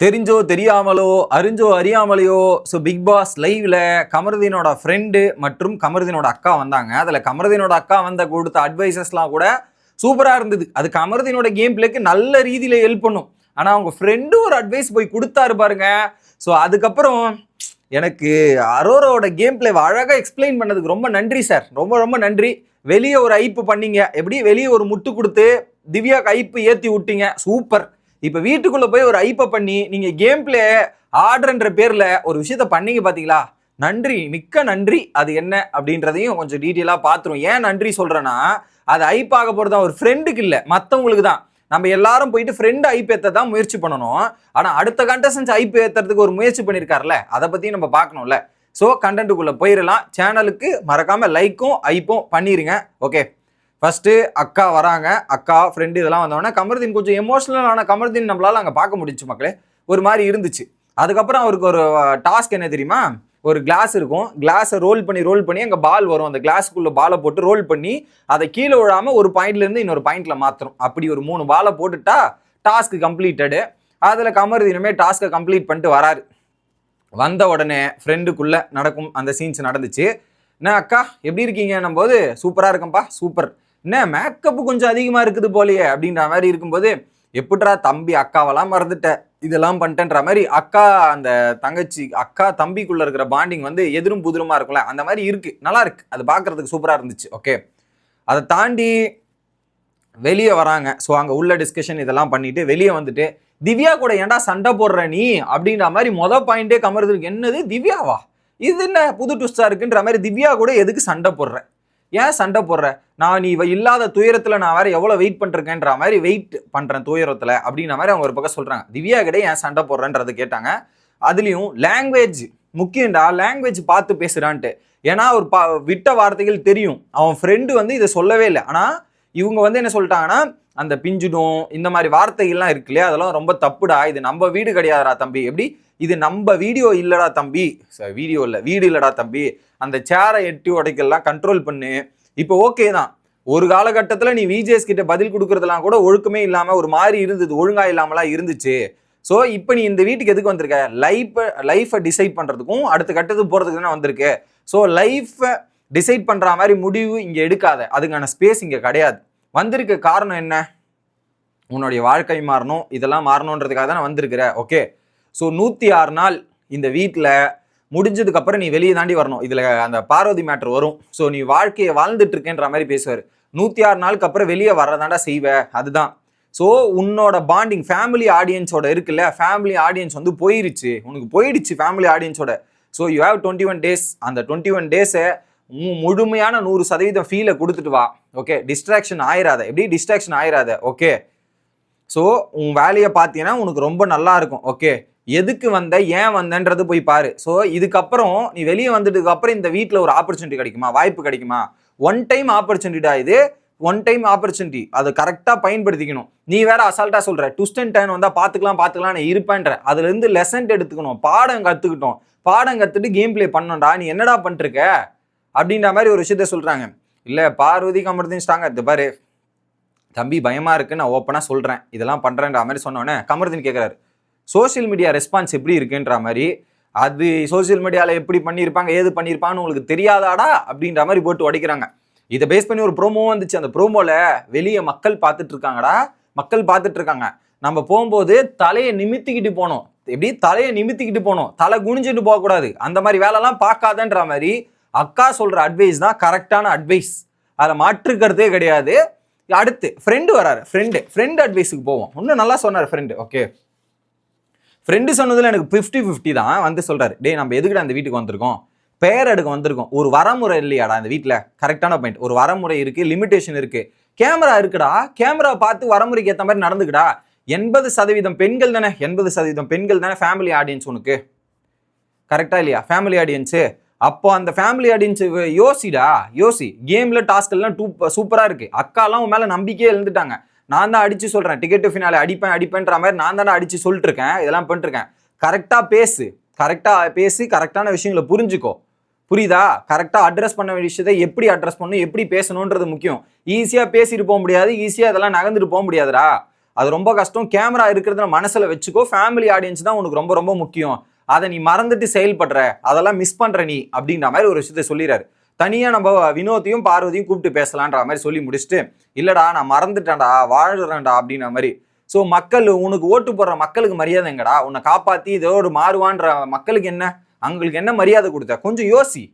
தெரிஞ்சோ தெரியாமலோ அறிஞ்சோ அறியாமலையோ ஸோ பிக் பாஸ் லைவ்ல கமருதீனோட ஃப்ரெண்டு மற்றும் கமருதீனோட அக்கா வந்தாங்க. அதில் கமருதீனோட அக்கா வந்த கொடுத்த அட்வைசஸ்லாம் கூட சூப்பராக இருந்தது. அது கமருதீனோட கேம் பிளேக்கு நல்ல ரீதியில் ஹெல்ப் பண்ணும். ஆனால் அவங்க ஃப்ரெண்டு ஒரு அட்வைஸ் போய் கொடுத்தாரு பாருங்க. ஸோ அதுக்கப்புறம் எனக்கு அரோரோட கேம் பிளே அழகாக எக்ஸ்பிளைன் பண்ணதுக்கு ரொம்ப நன்றி சார் ரொம்ப ரொம்ப நன்றி. வெளியே ஒரு ஐப்பு பண்ணீங்க. எப்படி? வெளியே ஒரு முட்டு கொடுத்து திவ்யாக்கு ஐப்பு ஏற்றி விட்டீங்க. சூப்பர் இப்போ வீட்டுக்குள்ளே போய் ஒரு ஐப்பை பண்ணி நீங்கள் கேம் பிளே ஆர்டர்ன்ற பேரில் ஒரு விஷயத்த பண்ணீங்க பார்த்தீங்களா நன்றி மிக்க நன்றி. அது என்ன அப்படின்றதையும் கொஞ்சம் டீட்டெயிலாக பார்த்துரும் ஏன் நன்றி சொல்கிறேன்னா அது ஐப் ஆக போகிறது ஒரு ஃப்ரெண்டுக்கு இல்லை மற்றவங்களுக்கு தான். நம்ம எல்லாரும் போயிட்டு ஃப்ரெண்டு ஐப் ஏற்ற தான் முயற்சி பண்ணணும். ஆனால் அடுத்த கண்டஸ்டன்ஸ் ஐப் ஏற்றுறதுக்கு ஒரு முயற்சி பண்ணியிருக்காருல்ல அதை பற்றி நம்ம பார்க்கணும்ல ஸோ கண்டென்ட்டுக்குள்ளே போயிடலாம் சேனலுக்கு மறக்காமல் லைக்கும் ஐப்பும் பண்ணிடுங்க ஓகே ஃபஸ்ட்டு அக்கா வராங்க. அக்கா ஃப்ரெண்டு இதெல்லாம் வந்தோடனே கமருதீன் கொஞ்சம் எமோஷ்னலான கமருதீன் நம்மளால் அங்கே பார்க்க முடிஞ்சுச்சு மக்களே. ஒரு மாதிரி இருந்துச்சு. அதுக்கப்புறம் அவருக்கு ஒரு டாஸ்க் என்ன தெரியுமா? ஒரு கிளாஸ் இருக்கும். கிளாஸை ரோல் பண்ணி ரோல் பண்ணி அங்கே பால் வரும். அந்த கிளாஸுக்குள்ளே பாலை போட்டு ரோல் பண்ணி அதை கீழே விழாமல் ஒரு பாயிண்ட்லேருந்து இன்னொரு பாயிண்ட்டில் மாற்றணும் அப்படி ஒரு மூணு பாலை போட்டுட்டா டாஸ்க் கம்ப்ளீட்டடு அதில் கமருதீனுமே டாஸ்க்கை கம்ப்ளீட் பண்ணிட்டு வராரு. வந்த உடனே ஃப்ரெண்டுக்குள்ளே நடக்கும் அந்த சீன்ஸ் நடந்துச்சு. என்ன அக்கா எப்படி இருக்கீங்கன்னும் போது சூப்பராக இருக்கும்ப்பா சூப்பர். என்ன மேக்கப்பு கொஞ்சம் அதிகமாக இருக்குது போலயே அப்படின்ற மாதிரி இருக்கும்போது எப்படிடா தம்பி அக்காவெல்லாம் மறந்துட்ட. இதெல்லாம் பண்ணிட்டேன்ற மாதிரி அக்கா அந்த தங்கச்சி அக்கா தம்பிக்குள்ள இருக்கிற பாண்டிங் வந்து எதிரும் புதிருமா இருக்கும்ல அந்த மாதிரி இருக்கு. நல்லா இருக்கு. அது பார்க்கறதுக்கு சூப்பராக இருந்துச்சு. ஓகே அதை தாண்டி வெளியே வராங்க. ஸோ அங்கே உள்ள டிஸ்கஷன் இதெல்லாம் பண்ணிட்டு வெளியே வந்துட்டு திவ்யா கூட ஏன்டா சண்டை போடுற நீ? அப்படின்ற மாதிரி மொதல் பாயிண்டே கமருதுக்கு என்னது திவ்யாவா? இது என்ன புது ட்விஸ்டாக இருக்குன்ற மாதிரி திவ்யா கூட எதுக்கு சண்டை போடுற? ஏன் சண்டை போடுற? நான் நீ இல்லாத துயரத்தில் நான் வேறு எவ்வளோ வெயிட் பண்ணிருக்கேன்ற மாதிரி வெயிட் பண்ணுறேன் துயரத்தில் அப்படின்ற மாதிரி அவங்க ஒரு பக்கம் சொல்கிறாங்க திவ்யா கிட்டே ஏன் சண்டை போடுறேன்றது கேட்டாங்க. அதுலேயும் லாங்குவேஜ் முக்கியம்டா லாங்குவேஜ் பார்த்து பேசுகிறான்ட்டு ஏன்னா ஒரு பா விட்ட வார்த்தைகள் தெரியும். அவன் ஃப்ரெண்டு வந்து இதை சொல்லவே இல்லை. ஆனால் இவங்க வந்து என்ன சொல்லிட்டாங்கன்னா அந்த பிஞ்சுடும் இந்த மாதிரி வார்த்தைகள்லாம் இருக்கு இல்லையா? அதெல்லாம் ரொம்ப தப்புடா. இது நம்ம வீடு கிடையாதுடா தம்பி. எப்படி? இது நம்ம வீடியோ இல்லடா தம்பி. வீடியோ இல்லை. வீடு இல்லடா தம்பி. அந்த சேரை எட்டி உடைக்கெல்லாம் கண்ட்ரோல் பண்ணு. இப்போ ஓகே தான். ஒரு காலகட்டத்தில் நீ விஜேஎஸ் கிட்ட பதில் கொடுக்குறதுலாம் கூட ஒழுக்கமே இல்லாமல் ஒரு மாதிரி இருந்தது ஒழுங்காக இல்லாமலாம் இருந்துச்சு. ஸோ இப்போ நீ இந்த வீட்டுக்கு எதுக்கு வந்திருக்க? லைஃப்பை லைஃப்பை டிசைட் பண்ணுறதுக்கும் அடுத்த கட்டத்துக்கு போகிறதுக்கு தானே வந்திருக்கு. ஸோ லைஃப்பை டிசைட் பண்ணுற மாதிரி முடிவு இங்கே எடுக்காத. அதுக்கான ஸ்பேஸ் இங்கே கிடையாது. வந்திருக்க காரணம் என்ன? உன்னுடைய வாழ்க்கை மாறணும். இதெல்லாம் மாறணுன்றதுக்காக தான் வந்திருக்கிற. ஓகே ஸோ நூற்றி ஆறு நாள் இந்த வீட்டில் முடிஞ்சதுக்கப்புறம் நீ வெளியே தாண்டி வரணும். இதில் அந்த பார்வதி மேட்ரு வரும். ஸோ நீ வாழ்க்கையை வாழ்ந்துட்டு இருக்கேன்ற மாதிரி பேசுவார். நூற்றி ஆறு நாளுக்கு அப்புறம் வெளியே வர்றதாண்டா செய்வ. அதுதான். ஸோ உன்னோட பாண்டிங் ஃபேமிலி ஆடியன்ஸோட இருக்குல்ல? ஃபேமிலி ஆடியன்ஸ் வந்து போயிருச்சு. உனக்கு போயிடுச்சு ஃபேமிலி ஆடியன்ஸோட so you have twenty one days அந்த டுவெண்ட்டி ஒன் டேஸை முழுமையான நூறு சதவீதம் ஃபீலை கொடுத்துட்டு வா. ஓகே டிஸ்ட்ராக்ஷன் ஆயிராத. எப்படி? டிஸ்ட்ராக்ஷன் ஆயிராத. ஓகே ஸோ உன் வேலையை பார்த்தீங்கன்னா உனக்கு ரொம்ப நல்லா இருக்கும். ஓகே எதுக்கு வந்த? ஏன் வந்தன்றது போய் பாரு. ஸோ இதுக்கப்புறம் நீ வெளியே வந்ததுக்கு அப்புறம் இந்த வீட்டில் ஒரு ஆப்பர்ச்சுனிட்டி கிடைக்குமா? வாய்ப்பு கிடைக்குமா? ஒன் டைம் ஆப்பர்ச்சுனிட்டா இது. ஒன் டைம் ஆப்பர்ச்சுனிட்டி அதை கரெக்டாக பயன்படுத்திக்கணும். நீ வேற அசால்ட்டாக சொல்ற. ட்விஸ்ட் அண்ட் டர்ன் வந்தால் பார்த்துக்கலாம் பார்த்துக்கலாம் நான் இருப்பேன்ற அதுலேருந்து லெசன் எடுத்துக்கணும். பாடம் கற்றுக்கிட்டோம் பாடம் கற்றுட்டு கேம் ப்ளே பண்ணோம்டா நீ என்னடா பண்ணிருக்க அப்படின்ற மாதிரி ஒரு விஷயத்த சொல்கிறாங்க இல்லை பார்வதி கமர்தின்ஸ்டாங்க இது பாரு. தம்பி பயமாக இருக்குன்னு நான் ஓப்பனாக சொல்கிறேன் இதெல்லாம் பண்ணுறேன்ற மாதிரி சொன்னோன்னே கமர்தின் கேட்குறாரு சோஷியல் மீடியா ரெஸ்பான்ஸ் எப்படி இருக்குன்ற மாதிரி அது சோஷியல் மீடியாவில் எப்படி பண்ணியிருப்பாங்க ஏது பண்ணியிருப்பான்னு உங்களுக்கு தெரியாதாடா? அப்படின்ற மாதிரி போட்டு உடைக்கிறாங்க. இதை பேஸ் பண்ணி ஒரு ப்ரோமோ வந்துச்சு. அந்த ப்ரோமோவில் வெளியே மக்கள் பார்த்துட்டு இருக்காங்கடா. மக்கள் பார்த்துட்டு இருக்காங்க. நம்ம போகும்போது தலையை நிமித்திக்கிட்டு போனோம். எப்படி? தலையை நிமித்திக்கிட்டு போனோம். தலை குனிஞ்சிட்டு போகக்கூடாது. அந்த மாதிரி வேலைலாம் பார்க்காதன்ற மாதிரி அக்கா சொல்கிற அட்வைஸ் தான் கரெக்டான அட்வைஸ் அதில் மாற்றுக்கிறதே கிடையாது. அடுத்து ஃப்ரெண்டு வராரு. ஃப்ரெண்டு ஃப்ரெண்டு அட்வைஸுக்கு போவோம். இன்னும் நல்லா சொன்னார் ஃப்ரெண்டு ஓகே ஃப்ரெண்டு சொன்னதில் எனக்கு ஃபிஃப்டி ஃபிஃப்டி தான். வந்து சொல்கிறாரு டே நம்ம எதுக்குடா அந்த வீட்டுக்கு வந்திருக்கோம்? பெயர் எடுக்க வந்திருக்கோம். ஒரு வரமுறை இல்லையாடா இந்த வீட்டில் கரெக்டான பாயிண்ட் ஒரு வரமுறை இருக்குது லிமிடேஷன் இருக்குது கேமரா இருக்குடா. கேமரா பார்த்து வரமுறைக்கு ஏற்ற மாதிரி நடந்துக்கடா. எண்பது சதவீதம் பெண்கள் தானே? எண்பது சதவீதம் பெண்கள் தானே? ஃபேமிலி ஆடியன்ஸ் உனக்கு. கரெக்டாக இல்லையா? ஃபேமிலி ஆடியன்ஸு அப்போ அந்த ஃபேமிலி ஆடியன்ஸ் யோசிடா? யோசி. கேமில் டாஸ்கெல்லாம் டூ சூப்பராக இருக்குது அக்காலாம் உன் மேலே நம்பிக்கையே எழுந்துட்டாங்க நான் தான் அடிச்சு சொல்கிறேன் டிக்கெட்டு ஃபினாலே அடிப்பேன் அடிப்பேன்ற மாதிரி நான் தானே அடித்து சொல்லிட்டு இருக்கேன் இதெல்லாம் பண்ணிட்டுருக்கேன். கரெக்டாக பேசு. கரெக்டாக பேசி கரெக்டான விஷயங்களை புரிஞ்சுக்கோ. புரியுதா? கரெக்டாக அட்ரஸ் பண்ண வேண்டிய விஷயத்தை எப்படி அட்ரஸ் பண்ணணும் எப்படி பேசணுன்றது முக்கியம். ஈஸியாக பேசிட்டு போக முடியாது. ஈஸியாக இதெல்லாம் நகர்ந்துட்டு போக முடியாதுடா. அது ரொம்ப கஷ்டம். கேமரா இருக்கிறத மனசில் வச்சுக்கோ. ஃபேமிலி ஆடியன்ஸ் தான் உனக்கு ரொம்ப ரொம்ப முக்கியம். அதை நீ மறந்துட்டு செயல்படுற அதெல்லாம் மிஸ் பண்ணுற நீ அப்படின்ற மாதிரி ஒரு விஷயத்த சொல்லிடுறாரு தனியாக நம்ம வினோத்தையும் பார்வதியும் கூப்பிட்டு பேசலான்ற மாதிரி சொல்லி முடிச்சுட்டு இல்லைடா நான் மறந்துட்டேன்டா வாழ்கிறேன்டா அப்படின்ற மாதிரி. ஸோ மக்கள் உனக்கு ஓட்டு போடுற மக்களுக்கு மரியாதை எங்கடா? உன்னை காப்பாத்தி இதோடு மாறுவான்ற மக்களுக்கு என்ன? அவங்களுக்கு என்ன மரியாதை கொடுத்த? கொஞ்சம் யோசி.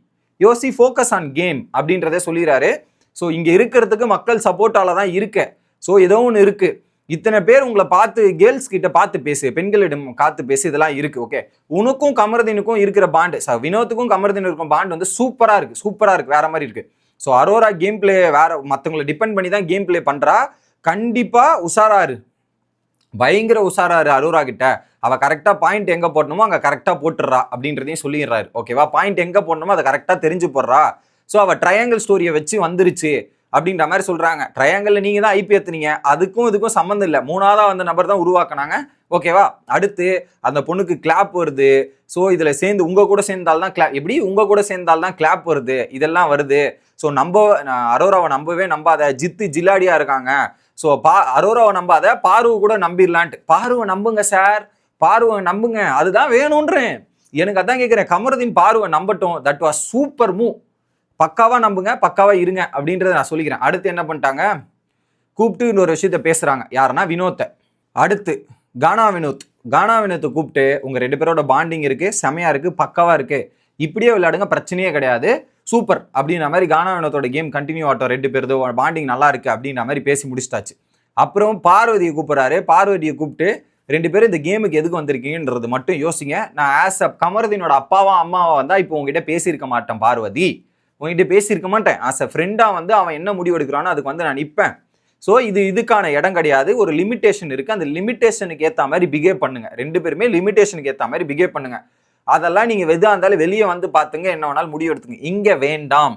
யோசி ஃபோக்கஸ் ஆன் கேம் அப்படின்றத சொல்லிடுறாரு ஸோ இங்கே இருக்கிறதுக்கு மக்கள் சப்போர்ட்டால தான் இருக்க. ஸோ ஏதோ ஒன்று இருக்குது இத்தனை பேர் உங்களை பார்த்து கேர்ள்ஸ் கிட்ட பார்த்து பேசு பெண்களிடம் காத்து பேசு இதெல்லாம் இருக்கு ஓகே உனக்கும் கமர்தீனுக்கும் இருக்கிற பாண்டு சார் வினோத்துக்கும் கமர்தீனுக்கும் இருக்கும் பாண்டு வந்து சூப்பரா இருக்கு சூப்பரா இருக்கு வேற மாதிரி இருக்கு. ஸோ அரோரா கேம் பிளே வேற மற்றவங்களை டிபெண்ட் பண்ணி தான் கேம் பிளே பண்றா. கண்டிப்பா உஷாராரு பயங்கர உஷாராரு அரோரா கிட்ட. அவ கரெக்டா பாயிண்ட் எங்க போடணுமோ அங்க கரெக்டா போட்டுடுறா அப்படின்றதையும் சொல்லிடுறாரு ஓகேவா பாயிண்ட் எங்க போடணுமோ அதை கரெக்டா தெரிஞ்சு போடுறா. ஸோ அவ ட்ரையாங்கிள் ஸ்டோரியை வச்சு வந்துருச்சு. அப்படின்ற மாதிரி சொல்கிறாங்க ட்ரையாங்கலில் நீங்கள் தான் ஐபி ஏற்றுனீங்க அதுக்கும் இதுக்கும் சம்மந்தம் இல்லை. மூணாவதாக வந்த நபர் தான் உருவாக்குனாங்க. ஓகேவா அடுத்து அந்த பொண்ணுக்கு கிளாப் வருது. ஸோ இதில் சேர்ந்து உங்க கூட சேர்ந்தால் தான் கிளாப் எப்படி? உங்கள் கூட சேர்ந்தால் தான் கிளாப் வருது. இதெல்லாம் வருது. ஸோ நம்ப அரோராவை நம்பவே நம்பாத ஜித்து ஜில்லாடியாக இருக்காங்க. ஸோ பா அரோராவை நம்பாத பார்வை கூட நம்பிடலான்ட்டு. பார்வை நம்புங்க சார் பார்வை நம்புங்க. அதுதான் வேணுன்றேன். எனக்கு அதான் கேட்குறேன் கமருதீன் பார்வை நம்பட்டும். தட் வாஸ் சூப்பர் மூ பக்காவாக நம்புங்க பக்காவாக இருங்க அப்படின்றத நான் சொல்லிக்கிறேன். அடுத்து என்ன பண்ணிட்டாங்க? கூப்பிட்டு இன்னொரு விஷயத்த பேசுகிறாங்க யாருன்னா வினோத்தை. அடுத்து கானா வினோத். கானா வினோத்தை கூப்பிட்டு உங்கள் ரெண்டு பேரோட பாண்டிங் இருக்குது செமையாக இருக்குது பக்காவாக இருக்குது இப்படியே விளையாடுங்க பிரச்சனையே கிடையாது. சூப்பர் அப்படின்ற மாதிரி கானா வினோத்தோட கேம் கண்டினியூ ஆகட்டும் ரெண்டு பேருதோ. பாண்டிங் நல்லா இருக்கு அப்படின்ற மாதிரி பேசி முடிச்சிட்டாச்சு. அப்புறம் பார்வதியை கூப்பிட்றாரு. பார்வதியை கூப்பிட்டு ரெண்டு பேரும் இந்த கேமுக்கு எதுக்கு வந்திருக்கீங்கன்றது மட்டும் யோசிங்க. நான் ஆஸ் அ கமருதீனோட அப்பாவா அம்மாவா வந்தால் இப்போ உங்ககிட்ட பேசியிருக்க மாட்டேன் பார்வதி. உங்ககிட்ட பேசியிருக்க மாட்டேன். ஆஸ் அ ஃப்ரெண்டாக வந்து அவன் என்ன முடிவு எடுக்கிறானோ அதுக்கு வந்து நான் நிற்பேன் ஸோ இது இதுக்கான இடம் கிடையாது. ஒரு லிமிட்டேஷன் இருக்குது அந்த லிமிட்டேஷனுக்கு ஏற்ற மாதிரி பிஹேவ் பண்ணுங்கள் ரெண்டு பேருமே லிமிட்டேஷனுக்கு ஏற்ற மாதிரி பிஹேவ் பண்ணுங்கள் அதெல்லாம் நீங்கள் வெதாக இருந்தாலும் வெளியே வந்து பார்த்துங்க. என்ன வேணாலும் முடிவு எடுத்துங்க. இங்கே வேண்டாம்.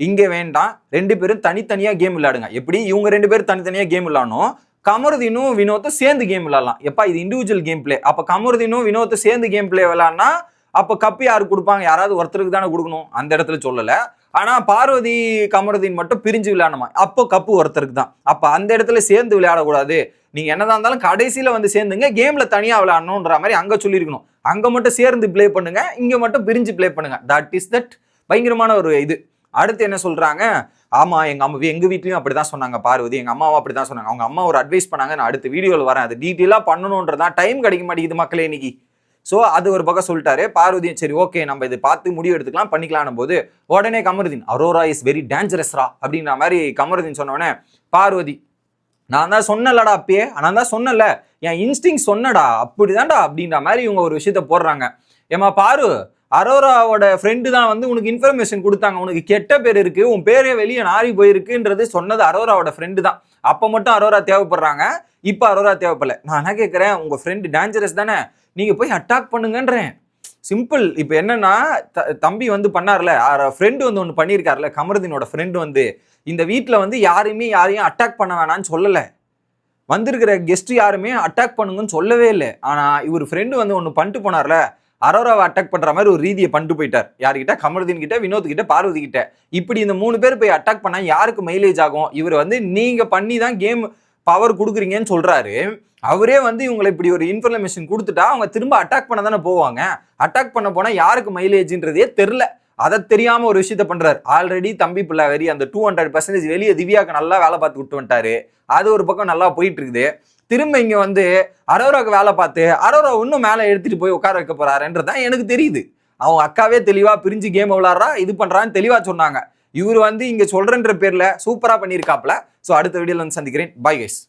இங்கே வேண்டாம். ரெண்டு பேரும் தனித்தனியாக கேம் விளையாடுங்க. எப்படி? இவங்க ரெண்டு பேரும் தனித்தனியாக கேம் விளையாடணும். கமருதீனும் வினோத்தும் சேர்ந்து கேம் விளையாடலாம். எப்பா இது இண்டிவிஜுவல் கேம் பிளே அப்போ கமருதீனும் வினோத்தும் சேர்ந்து கேம் பிளே விளையாடினா அப்போ கப்பு யாருக்கு கொடுப்பாங்க? யாராவது ஒருத்தருக்கு தானே கொடுக்கணும். அந்த இடத்துல சொல்லலை. ஆனால் பார்வதி கமருதீன் மட்டும் பிரிஞ்சு விளையாடணுமா? அப்போ கப்பு ஒருத்தருக்கு தான். அப்போ அந்த இடத்துல சேர்ந்து விளையாடக்கூடாது. நீங்கள் என்னதான் இருந்தாலும் கடைசியில் வந்து சேர்ந்துங்க. கேமில் தனியாக விளையாடணுன்ற மாதிரி அங்கே சொல்லியிருக்கணும். அங்கே மட்டும் சேர்ந்து ப்ளே பண்ணுங்க. இங்கே மட்டும் பிரிஞ்சு ப்ளே பண்ணுங்க. தட் இஸ் தட் பயங்கரமான ஒரு இது. அடுத்து என்ன சொல்கிறாங்க ஆமாம் எங்கள் அம்மா எங்கள் வீட்லேயும் அப்படி தான் சொன்னாங்க பார்வதி. எங்கள் அம்மாவும் அப்படிதான் சொன்னாங்க. அவங்க அம்மா ஒரு அட்வைஸ் பண்ணாங்க. நான் அடுத்த வீடியோவில் வரேன். அது டீட்டெயிலாக பண்ணணுன்றதான் டைம் கிடைக்க மாட்டேங்குது மக்களே இன்னைக்கு. ஸோ அது ஒரு பக்கம் சொல்லிட்டாரு. பார்வதியும் சரி ஓகே நம்ம இது பார்த்து முடிவு எடுத்துக்கலாம் பண்ணிக்கலாம் போது உடனே கமருதீன் அரோரா இஸ் வெரி டேஞ்சரஸ்ரா அப்படின்ற மாதிரி கமருதீன் சொன்னோடனே பார்வதி நான் தான் சொன்னலடா அப்பயே நான் தான் சொன்னல என் இன்ஸ்டிங் சொன்னடா அப்படிதான்டா அப்படின்ற மாதிரி இவங்க ஒரு விஷயத்த போடுறாங்க. ஏமா பாரு அரோராவோட ஃப்ரெண்டு தான் வந்து உனக்கு இன்ஃபர்மேஷன் கொடுத்தாங்க. உனக்கு கெட்ட பேர் இருக்கு உன் பேரே வெளியே நாரி போயிருக்குன்றது சொன்னது அரோராவோட ஃப்ரெண்டு தான். அப்போ மட்டும் அரோரா தேவைப்படுறாங்க இப்போ அரோரா தேவைப்படல. நான் என்ன கேட்குறேன் உங்கள் ஃப்ரெண்டு டேஞ்சரஸ் தானே நீங்கள் போய் அட்டாக் பண்ணுங்கன்றேன். சிம்பிள் இப்போ என்னன்னா த- தம்பி வந்து பண்ணார்ல ஃப்ரெண்டு வந்து ஒன்று பண்ணியிருக்காருல கமருதீனோட ஃப்ரெண்டு வந்து. இந்த வீட்டில் வந்து யாரையுமே யாரையும் அட்டாக் பண்ண வேணாம்னு சொல்லலை. வந்திருக்கிற கெஸ்ட் யாருமே அட்டாக் பண்ணுங்கன்னு சொல்லவே இல்லை. ஆனால் இவர் ஃப்ரெண்டு வந்து ஒன்று பண்ணிட்டு போனார்ல அரோராவை அட்டாக் பண்ணுற மாதிரி ஒரு ரீதியை பண்ணிட்டு போயிட்டார். யார்கிட்ட? கமருதீன் கிட்ட வினோத் கிட்ட பார்வதி கிட்ட. இப்படி இந்த மூணு பேர் போய் அட்டாக் பண்ணால் யாருக்கு மைலேஜ் ஆகும்? இவர் வந்து நீங்கள் பண்ணி தான் கேம் பவர் கொடுக்குறீங்கன்னு சொல்கிறாரு அவரே வந்து இவங்களை இப்படி ஒரு இன்ஃபர்மேஷன் கொடுத்துட்டா அவங்க திரும்ப அட்டாக் பண்ண தானே போவாங்க. அட்டாக் பண்ண போனால் யாருக்கு மைலேஜ்ன்றதே தெரில அதை தெரியாம ஒரு விஷயத்த பண்றாரு. ஆல்ரெடி தம்பி பிள்ளை வெறி அந்த டூ ஹண்ட்ரட் பர்சன்டேஜ் வெளியே திவ்யாக்கு நல்லா வேலை பார்த்து விட்டு வந்துட்டாரு. அது ஒரு பக்கம் நல்லா போயிட்டு இருக்குது திரும்ப இங்க வந்து அரோராவுக்கு வேலை பார்த்து அரோரா இன்னும் மேலே எடுத்துட்டு போய் உட்கார வைக்க போறாருன்றதான் எனக்கு தெரியுது. அவங்க அக்காவே தெளிவா பிரிஞ்சு கேம் விளாட்றா இது பண்றான்னு தெளிவா சொன்னாங்க. இவர் வந்து இங்க சொல்றன்ற பேர்ல சூப்பரா பண்ணியிருக்காப்ல ஸோ அடுத்த வீடியோல வந்து சந்திக்கிறேன். Bye guys